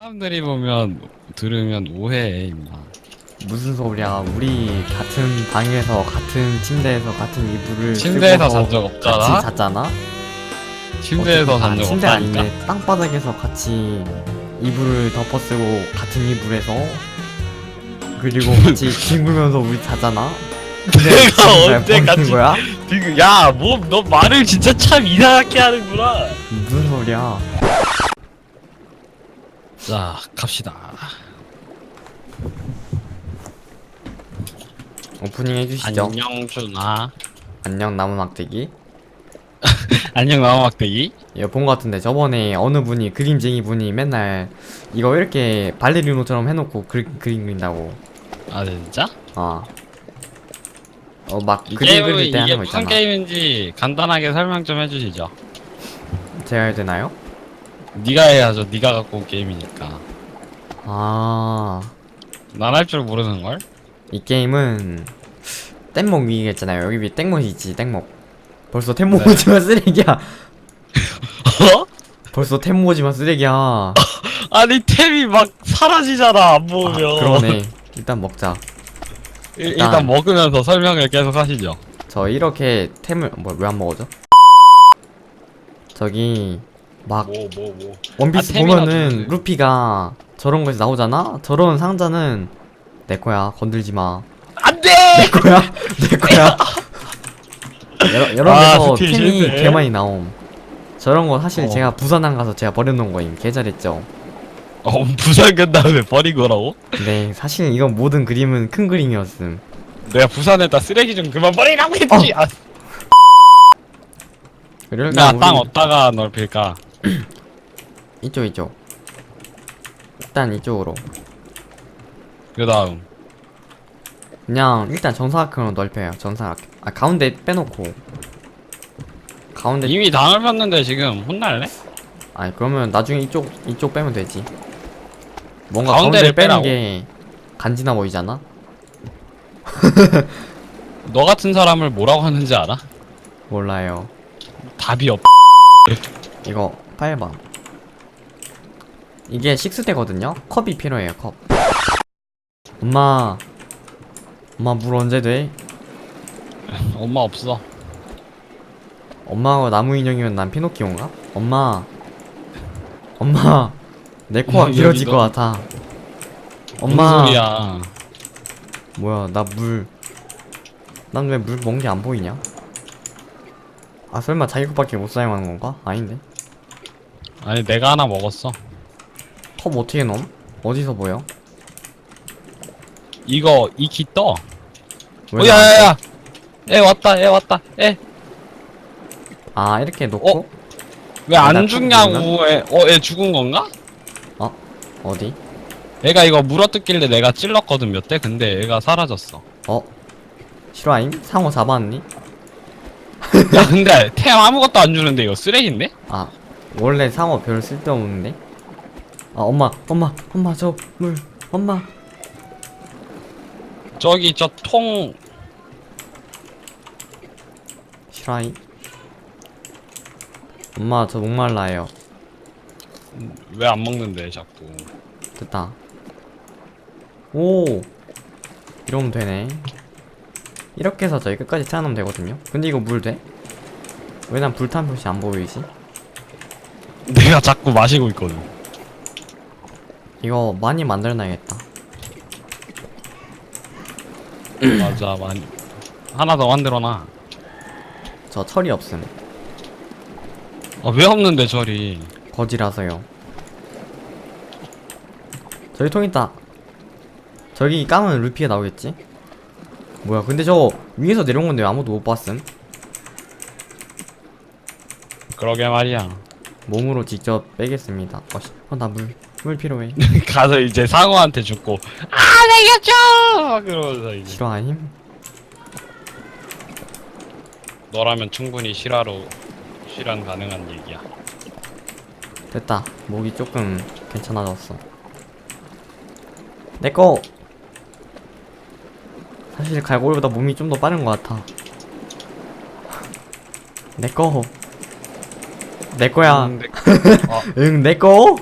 사람들이 보면 들으면 오해해 임마 무슨 소리야? 우리 같은 방에서 같은 침대에서 같은 이불을 침대에서 쓰고서 잔적 없잖아 같이 잤잖아. 침대에서 어떻게- 아, 잔 적 침대 없다니까 아닌데 땅바닥에서 같이 이불을 덮어쓰고 같은 이불에서 그리고 같이 뒹굴면서 우리 자잖아. 근데 내가 지금 날 언제 같이- 거야? 지금 야뭐 너 말을 진짜 참 이상하게 하는구나 무슨 소리야? 자 갑시다 오프닝 해주시죠. 안녕 준아 안녕 나무 막대기. 안녕 나무 막대기 이거 본것 같은데 저번에 어느 분이 그림쟁이 분이 맨날 이거 이렇게 발레리노처럼 해놓고 그, 그림 그린다고 아 진짜? 어. 어, 막 이 그림 게임은 그릴 때 이게 하는 거 무슨 있잖아. 게임인지 간단하게 설명 좀 해주시죠 제가 해야 되나요? 네가 해야죠 네가 갖고 온 게임이니까 아, 난 할 줄 모르는 걸? 이 게임은 뗏목 위에 있잖아요. 여기 위에 땡목이 있지, 땡목. 벌써 템모 네. 오지마 쓰레기야. 어? 벌써 템모 오지마 쓰레기야. 아니 템이 막 사라지잖아 안 아, 모으면 그러네. 일단 먹자. 일- 일단 먹으면서 설명을 계속 하시죠 저 이렇게 템을 뭐 왜 안 먹어죠? 저기 막 뭐 뭐 뭐 원피스 아, 보면은 주세요. 루피가 저런 거에서 나오잖아? 저런 상자는 내 거야. 건들지 마. 안 돼! 내 거야. 내 거야. 여러, 여러 아, 데서 스틸 템이 실패. 개 많이 나옴. 저런 거 사실 어. 제가 부산항 가서 제가 버려놓은 거임. 개 잘했죠. 어 부산 간 다음에 버린 거라고? 근데 사실 이건 모든 그림은 큰 그림이었음. 내가 부산에다 쓰레기 좀 그만 버리라고 했지 아, 그리고 나땅 우리 어디다가 넓힐까? 이쪽 이쪽. 일단 이쪽으로. 그 다음 그냥 일단 정사각형으로 넓혀요. 정사각. 아 가운데 빼놓고. 가운데 이미 다 넓혔는데 지금 혼날래? 아니 그러면 나중에 이쪽 이쪽 빼면 되지. 뭔가 가운데를 가운데 빼는 빼라고. 게 간지나 보이잖아. 너 같은 사람을 뭐라고 하는지 알아? 몰라요. 답이 없 이거 8번. 이게 식스대거든요. 컵이 필요해요. 컵. 엄마. 엄마 물 언제 돼? 엄마 없어 엄마가 나무 인형이면 난 피노키오인가? 엄마. 엄마. 내 코가 길어질 너- 것 같아. 뭔 엄마. 소리야 뭐야 나 물. 난 왜 물 먹는 게안 보이냐? 아 설마 자기 것밖에 못 사용하는 건가? 아닌데. 아니 내가 하나 먹었어 컵 어떻게 넣음? 어디서 보여? 이거 이키 떠왜 어? 야야야 애 왔다 애 왔다 애아 이렇게 놓고 왜 아, 안 죽냐고 애, 어, 애 죽은 건가? 어 디? 애가 이거 물어뜯길래 내가 찔렀거든 몇 대 근데 애가 사라졌어 어? 실화임? 상어 잡았니? 야 근데 템 아무것도 안 주는데 이거 쓰레기인데? 아 원래 상어 별 쓸데없는데? 아 엄마 엄마 엄마 저 물 엄마 저기 저 통 실화임? 엄마 저 목말라요 왜 안 먹는데 자꾸 됐다 오 이러면 되네 이렇게 해서 저희 끝까지 채워놓으면 되거든요 근데 이거 물 돼? 왜 난 불탄 표시 안 보이지? 내가 자꾸 마시고 있거든. 이거 많이 만들어놔야겠다. 맞아 많이. 하나 더 만들어놔. 저 철이 없음. 아, 왜 없는데 저리 거지라서요. 저기 통 있다. 저기 까면 루피가 나오겠지? 뭐야 근데 저 위에서 내려온 건데 왜 아무도 못 봤음? 그러게 말이야 몸으로 직접 빼겠습니다. 어씨. 어 나 물 물 필요해. 가서 이제 상어한테 죽고. 아 내려줘 그러면서 이제. 실화임? 너라면 충분히 실화로 실현 가능한 얘기야. 됐다. 목이 조금 괜찮아졌어. 내꺼 사실 갈고리보다 몸이 좀 더 빠른 것 같아. 내꺼 내꺼야 음, 내- 어, 응 내꺼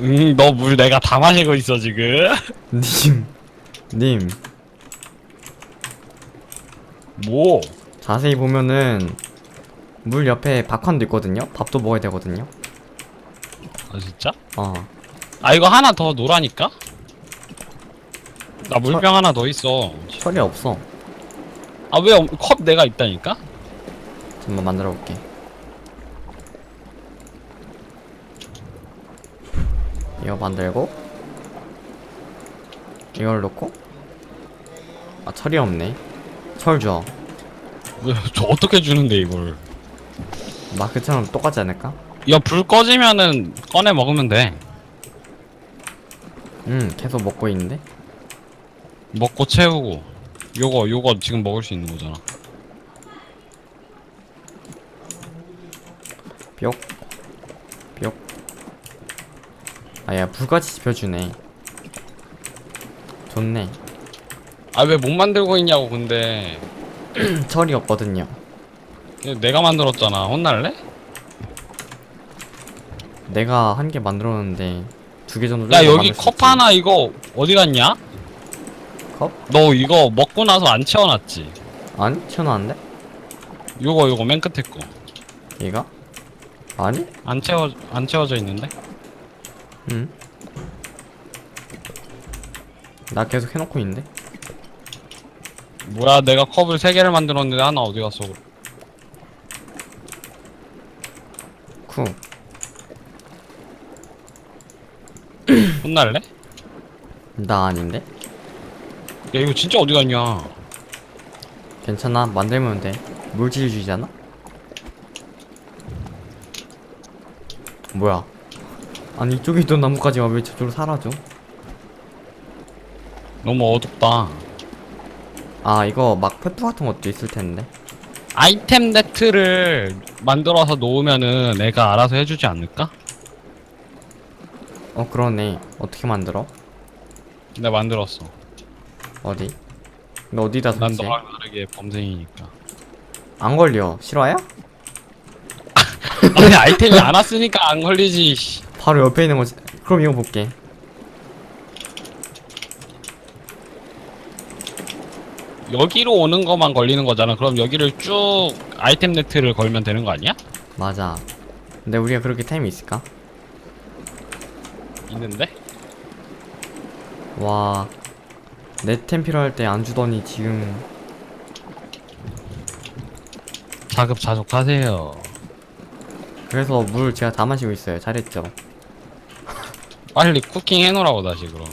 응, 너물 내가 다 마시고 있어, 지금. 님, 님, 뭐? 자세히 보면은 물 옆에 박환도 있거든요. 밥도 먹어야 되거든요. 아, 진짜? 어, 아, 이거 하나 더 놓으라니까? 나 물병 하나 더 있어. 철이 없어. 아, 왜, 없- 컵 내가 있다니까? 잠깐만 만들어 볼게. 이거 만들고 이걸 넣고 아 철이 없네. 철 줘. 왜, 저 어떻게 주는데, 이걸. 마크처럼 똑같지 않을까? 이거 불 꺼지면은 꺼내 먹으면 돼. 음, 계속 먹고 있는데. 먹고 채우고. 요거, 요거 지금 먹을 수 있는 거잖아. 뿅. 뿅. 아야 불같이 지펴주네. 좋네. 아, 왜 못 만들고 있냐고, 근데. 철이 없거든요. 내가 만들었잖아. 혼날래? 내가 한 개 만들었는데 두 개 정도. 야, 여기 컵. 하나 이거 어디 갔냐? 컵? 너 이거 먹고 나서 안 채워놨지? 아니 튀어나왔는데? 요거, 요거 맨 끝에 거. 얘가? 아니? 안 채워, 안 채워져 있는데? 응. 나 계속 해놓고 있는데? 뭐야, 내가 컵을 세 개를 만들었는데 하나 어디 갔어? 쿠. 혼날래? 나 아닌데? 야, 이거 진짜 어디 갔냐? 괜찮아 만들면 돼. 물질주의잖아? 뭐야? 아니 이쪽에 있던 나뭇가지가 왜 저쪽으로 사라져? 너무 어둡다. 아 이거 막 페프 같은 것도 있을 텐데. 아이템 네트를 만들어서 놓으면은 애가 알아서 해주지 않을까? 어 그러네. 어떻게 만들어? 내가 만들었어. 어디? 너 어디다 난 설치해? 너랑 다르게 범생이니까. 안 걸려. 실화야? 아니, 아이템이 안 왔으니까 안 걸리지. 씨. 바로 옆에 있는 거지. 그럼 이거 볼게. 여기로 오는 것만 걸리는 거잖아. 그럼 여기를 쭉 아이템 네트를 걸면 되는 거 아니야? 맞아. 근데 우리가 그렇게 타임이 있을까? 있는데? 와. 내템 필요할 때 안 주더니 지금 자급자족하세요. 그래서 물 제가 다 마시고 있어요. 잘했죠? 빨리 쿠킹 해놓으라고 다시 그러면.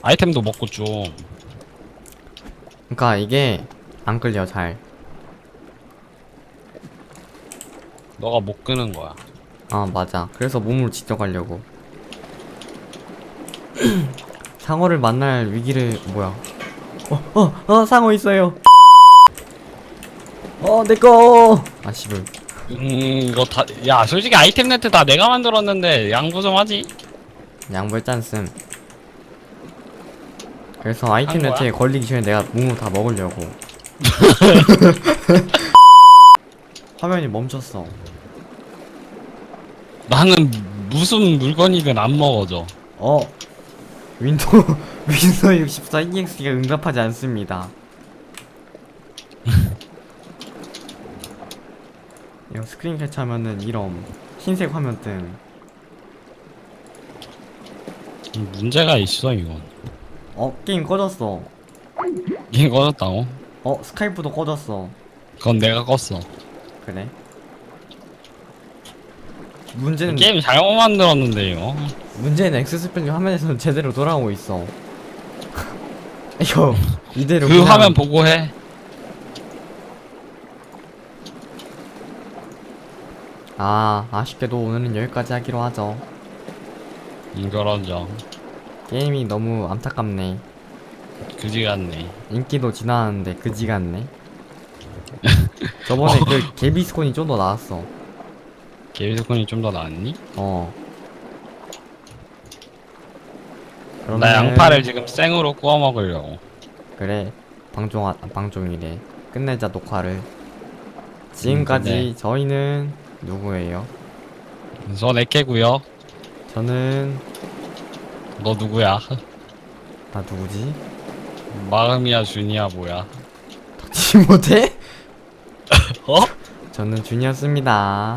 아이템도 먹고 좀. 그러니까 이게 안 끌려 잘. 너가 못 끄는 거야. 아 맞아. 그래서 몸으로 직접 가려고. 상어를 만날 위기를 뭐야? 어어어 어, 상어 있어요. 어 내꺼. 아 씨발. 음, 이거 다, 야, 솔직히 아이템 네트 다 내가 만들었는데 양보 좀 하지? 양보의 짠씀. 그래서 아이템 한 거야? 네트에 걸리기 전에 내가 몸으로 다 먹으려고. 화면이 멈췄어. 나는 무슨 물건이든 안 먹어져. 어 윈도우 윈도우 64 EX가 응답하지 않습니다. 이거 스크린 캡처하면은 이런 흰색 화면 뜸. 문제가 있어, 이건. 어 게임 꺼졌어. 이게 꺼졌다고? 어 스카이프도 꺼졌어. 그건 내가 껐어. 그래? 문제는 게임 잘못 만들었는데, 이거. 문제는 엑스스플리 화면에서는 제대로 돌아오고 있어. 이거 이대로 그 그냥- 화면 보고 해. 아 아쉽게도 오늘은 여기까지 하기로 하죠. 이거런정. 게임이 너무 안타깝네. 그지 같네. 인기도 지나왔는데 그지 같네. 저번에 그 개비스콘이 좀 더 나았어. 게임스콘이 좀 더 나았니? 어. 나 그러면은- 양파를 지금 생으로 구워 먹으려고. 그래 방종 방종이래. 끝내자 녹화를. 지금까지 네. 저희는 누구예요? 전 에케고요. 저는 너 누구야? 나 누구지? 마음이야 준이야 뭐야? 지 못해? 어? 저는 준이었습니다.